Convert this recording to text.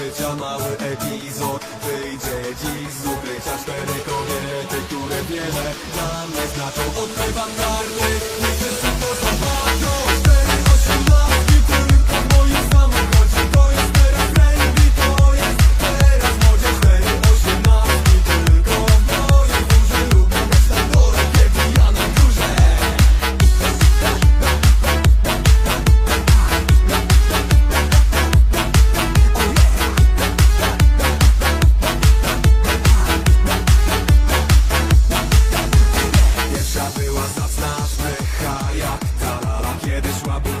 życia Mały epizod. Wyjdzie dziś z ukrycia Cztery kobiety, które wiele dla mnie znaczą. Odkrywam karty this robbery